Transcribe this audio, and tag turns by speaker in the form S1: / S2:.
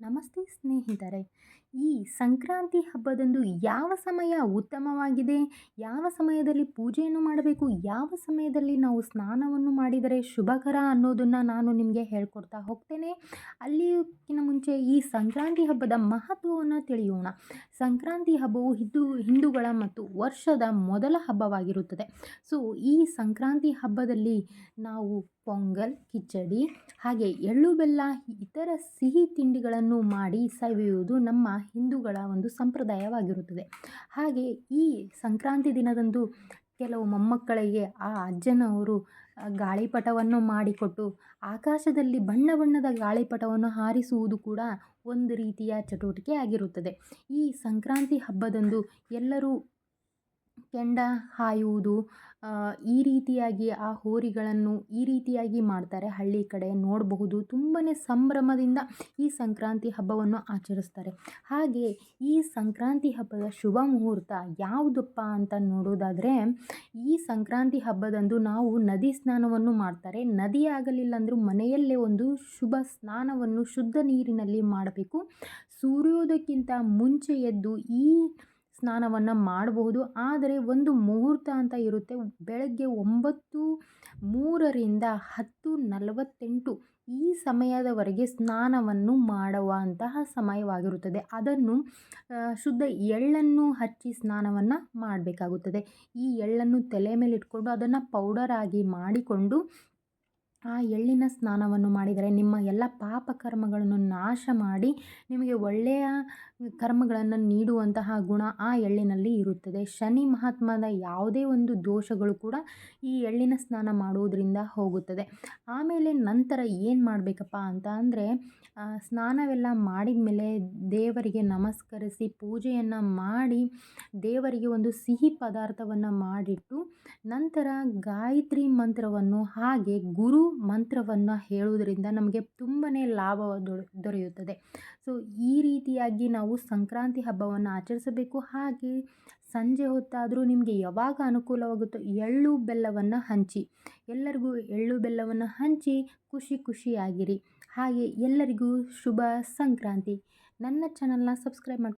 S1: ನಮಸ್ತೆ ಸ್ನೇಹಿತರೆ. ಈ ಸಂಕ್ರಾಂತಿ ಹಬ್ಬದಂದು ಯಾವ ಸಮಯ ಉತ್ತಮವಾಗಿದೆ? ಯಾವ ಸಮಯದಲ್ಲಿ ಪೂಜೆಯನ್ನು ಮಾಡಬೇಕು? ಯಾವ ಸಮಯದಲ್ಲಿ ನಾವು ಸ್ನಾನವನ್ನು ಮಾಡಿದರೆ ಶುಭಕರ ಅನ್ನೋದನ್ನು ನಾನು ನಿಮಗೆ ಹೇಳ್ಕೊಡ್ತಾ ಹೋಗ್ತೇನೆ. ಅಲ್ಲಿಯಕ್ಕಿಂತ ಮುಂಚೆ ಈ ಸಂಕ್ರಾಂತಿ ಹಬ್ಬದ ಮಹತ್ವವನ್ನು ತಿಳಿಯೋಣ. ಸಂಕ್ರಾಂತಿ ಹಬ್ಬವು ಹಿಂದೂ, ಹಿಂದೂಗಳ ಮತ್ತು ವರ್ಷದ ಮೊದಲ ಹಬ್ಬವಾಗಿರುತ್ತದೆ. ಸೊ, ಈ ಸಂಕ್ರಾಂತಿ ಹಬ್ಬದಲ್ಲಿ ನಾವು ಪೊಂಗಲ್, ಕಿಚಡಿ ಹಾಗೆ ಎಳ್ಳು, ಬೆಲ್ಲ ಇತರ ಸಿಹಿ ತಿಂಡಿಗಳನ್ನು ಮಾಡಿ ಸವಿಯುವುದು ನಮ್ಮ ಹಿಂದೂಗಳ ಒಂದು ಸಂಪ್ರದಾಯವಾಗಿರುತ್ತದೆ. ಹಾಗೆ ಈ ಸಂಕ್ರಾಂತಿ ದಿನದಂದು ಕೆಲವು ಮೊಮ್ಮಕ್ಕಳಿಗೆ ಆ ಅಜ್ಜನವರು ಗಾಳಿಪಟವನ್ನು ಮಾಡಿಕೊಟ್ಟು ಆಕಾಶದಲ್ಲಿ ಬಣ್ಣ ಬಣ್ಣದ ಗಾಳಿಪಟವನ್ನು ಹಾರಿಸುವುದು ಕೂಡ ಒಂದು ರೀತಿಯ ಚಟುವಟಿಕೆ ಆಗಿರುತ್ತದೆ. ಈ ಸಂಕ್ರಾಂತಿ ಹಬ್ಬದಂದು ಎಲ್ಲರೂ ಕೆಂಡ ಹಾಯುವುದು ಈ ರೀತಿಯಾಗಿ ಆ ಹೋರಿಗಳನ್ನು ಈ ರೀತಿಯಾಗಿ ಮಾಡ್ತಾರೆ, ಹಳ್ಳಿ ಕಡೆ ನೋಡಬಹುದು. ತುಂಬಾ ಸಂಭ್ರಮದಿಂದ ಈ ಸಂಕ್ರಾಂತಿ ಹಬ್ಬವನ್ನು ಆಚರಿಸ್ತಾರೆ. ಹಾಗೆ ಈ ಸಂಕ್ರಾಂತಿ ಹಬ್ಬದ ಶುಭ ಮುಹೂರ್ತ ಯಾವುದಪ್ಪ ಅಂತ ನೋಡೋದಾದರೆ, ಈ ಸಂಕ್ರಾಂತಿ ಹಬ್ಬದಂದು ನಾವು ನದಿ ಸ್ನಾನವನ್ನು ಮಾಡ್ತಾರೆ. ನದಿ ಆಗಲಿಲ್ಲ ಅಂದರೂ ಮನೆಯಲ್ಲೇ ಒಂದು ಶುಭ ಸ್ನಾನವನ್ನು ಶುದ್ಧ ನೀರಿನಲ್ಲಿ ಮಾಡಬೇಕು. ಸೂರ್ಯೋದಕ್ಕಿಂತ ಮುಂಚೆ ಎದ್ದು ಈ ಸ್ನಾನವನ್ನು ಮಾಡಬಹುದು. ಆದರೆ ಒಂದು ಮುಹೂರ್ತ ಅಂತ ಇರುತ್ತೆ. ಬೆಳಗ್ಗೆ ಒಂಬತ್ತು, ಮೂರರಿಂದ ಹತ್ತು ನಲವತ್ತೆಂಟು ಈ ಸಮಯದವರೆಗೆ ಸ್ನಾನವನ್ನು ಮಾಡುವಂತಹ ಸಮಯವಾಗಿರುತ್ತದೆ. ಅದನ್ನು ಶುದ್ಧ ಎಳ್ಳನ್ನು ಹಚ್ಚಿ ಸ್ನಾನವನ್ನು ಮಾಡಬೇಕಾಗುತ್ತದೆ. ಈ ಎಳ್ಳನ್ನು ತಲೆ ಮೇಲೆ ಇಟ್ಕೊಂಡು ಅದನ್ನು ಪೌಡರಾಗಿ ಮಾಡಿಕೊಂಡು ಆ ಎಳ್ಳಿನ ಸ್ನಾನವನ್ನು ಮಾಡಿದರೆ ನಿಮ್ಮ ಎಲ್ಲ ಪಾಪ ಕರ್ಮಗಳನ್ನು ನಾಶ ಮಾಡಿ ನಿಮಗೆ ಒಳ್ಳೆಯ ಕರ್ಮಗಳನ್ನು ನೀಡುವಂತಹ ಗುಣ ಆ ಎಳ್ಳಿನಲ್ಲಿ ಇರುತ್ತದೆ. ಶನಿ ಮಹಾತ್ಮನ ಯಾವುದೇ ಒಂದು ದೋಷಗಳು ಕೂಡ ಈ ಎಳ್ಳಿನ ಸ್ನಾನ ಮಾಡುವುದರಿಂದ ಹೋಗುತ್ತದೆ. ಆಮೇಲೆ ನಂತರ ಏನು ಮಾಡಬೇಕಪ್ಪ ಅಂತ ಅಂದರೆ ಸ್ನಾನವೆಲ್ಲ ಮಾಡಿದ ಮೇಲೆ ದೇವರಿಗೆ ನಮಸ್ಕರಿಸಿ ಪೂಜೆಯನ್ನು ಮಾಡಿ ದೇವರಿಗೆ ಒಂದು ಸಿಹಿ ಪದಾರ್ಥವನ್ನು ಮಾಡಿಟ್ಟು ನಂತರ ಗಾಯತ್ರಿ ಮಂತ್ರವನ್ನು ಹಾಗೆ ಗುರು ಮಂತ್ರವನ್ನು ಹೇಳುವುದರಿಂದ ನಮಗೆ ತುಂಬಾ ಲಾಭ ದೊರೆಯುತ್ತದೆ. ಸೊ ಈ ರೀತಿಯಾಗಿ ನಾವು ಸಂಕ್ರಾಂತಿ ಹಬ್ಬವನ್ನು ಆಚರಿಸಬೇಕು. ಹಾಗೆ ಸಂಜೆ ಹೊತ್ತಾದರೂ ನಿಮಗೆ ಯಾವಾಗ ಅನುಕೂಲವಾಗುತ್ತೋ ಎಳ್ಳು ಬೆಲ್ಲವನ್ನು ಹಂಚಿ, ಎಲ್ಲರಿಗೂ ಎಳ್ಳು ಬೆಲ್ಲವನ್ನು ಹಂಚಿ ಖುಷಿ ಖುಷಿಯಾಗಿರಿ. ಹಾಗೆ ಎಲ್ಲರಿಗೂ ಶುಭ ಸಂಕ್ರಾಂತಿ. ನನ್ನ ಚಾನಲ್ನ ಸಬ್ಸ್ಕ್ರೈಬ್ ಮಾಡಿ